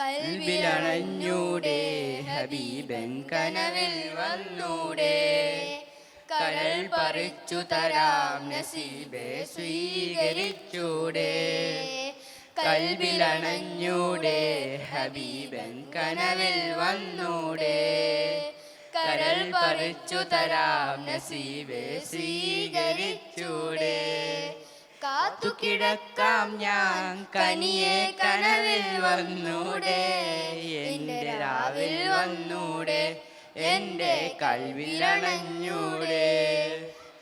കൽവിലണഞ്ഞൂടെ ഹബീബൻ കനവിൽ വന്നൂടെ. കരൾ പറിച്ചു തരാം നസീബെ സ്വീകരിച്ചൂടെ. കൽവിലണഞ്ഞൂടെ ഹബീബൻ കനവിൽ വന്നൂടെ. കരൾ പറിച്ചു തരാം നസീബെ സ്വീകരിച്ചൂടെ. കാത്തു കിടക്കാം ഞാൻ. കനിയെ കനവിൽ വന്നൂടെ എന്റെ രാവിൽ വന്നൂടെ എന്റെ കൽവിലണഞ്ഞൂടെ.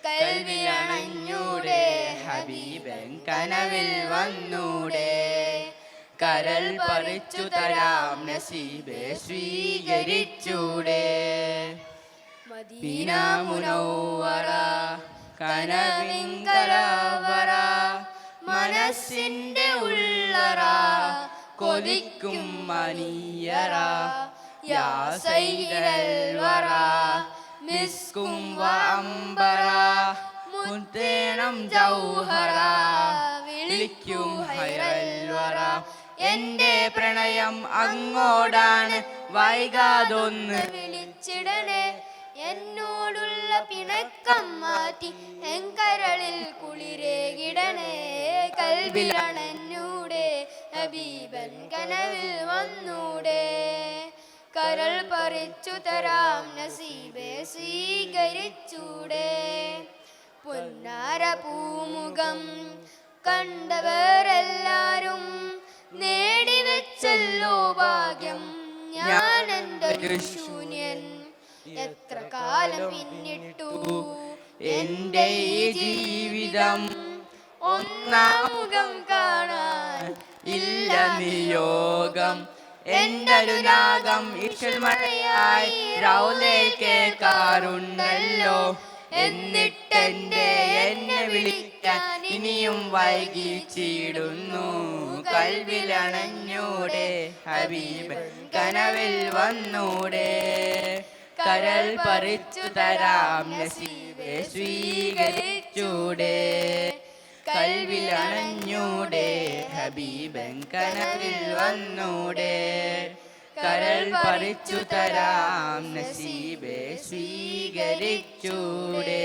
കൽവിലണഞ്ഞൂടെ ഹബീബൻ കനവിൽ വന്നൂടെ. കരൽ പറിച്ചു തരാം നസീബെ സ്വീകരിച്ചൂടെ. മദീന മുനവ്വറ കനവിൻ കലവറ മനസ്സിന്റെ ഉള്ളറ കൊതിക്കും മനിയറ യാ സൈദൽ വറ മിസ്കും വഅംബറ മുത്തേണം ജൗഹറ വിളിക്കും ഹൈറൽവറ. എന്റെ പ്രണയം അങ്ങോടാണ് വൈകാതൊന്ന് വിളിച്ചിടണേ. എന്നോടുള്ള പിണക്കം മാറ്റി എങ്കരളിൽ കുളിരേകിടണേ. കൽവിലണഞ്ഞൂടെ ഹബീബൻ കനവിൽ വന്നൂടെ. കരൾ പറിച്ചു തരാം നസീബെ സ്വീകരിച്ചൂടെ. പൊന്നാര പൂമുഖം കണ്ടവരെല്ലാരും നേടിവെച്ചല്ലോ ഭാഗ്യം. ഞാൻ എന്തൊരു ശൂന്യൻ? എത്ര കാലം പിന്നിട്ടു? എന്റെ ഈ ജീവിതം ഒന്നാം മുഖം കാണാൻ ഇല്ല നിയോഗം. എന്റെ അനുരാഗം ഇഷൽ മഴയായി റൗലേ കേൾക്കാറുണ്ടല്ലോ എന്നിട്ടെന്റെ എന്നെ വിളിക്കാൻ ഇനിയും വൈകിച്ചിടുന്നു. കൽവിലണഞ്ഞൂടെ ഹബീബ് കനവിൽ വന്നൂടെ. കരൽ പറിച്ചു തരാം നസീബെ സ്വീകരിച്ചൂടെ. കൽവിലണഞ്ഞൂടെ ഹബീബൻ കനവിൽ വന്നൂടെ. കരൾ പറിച്ചു തരാം നസീബെ സ്വീകരിച്ചൂടെ.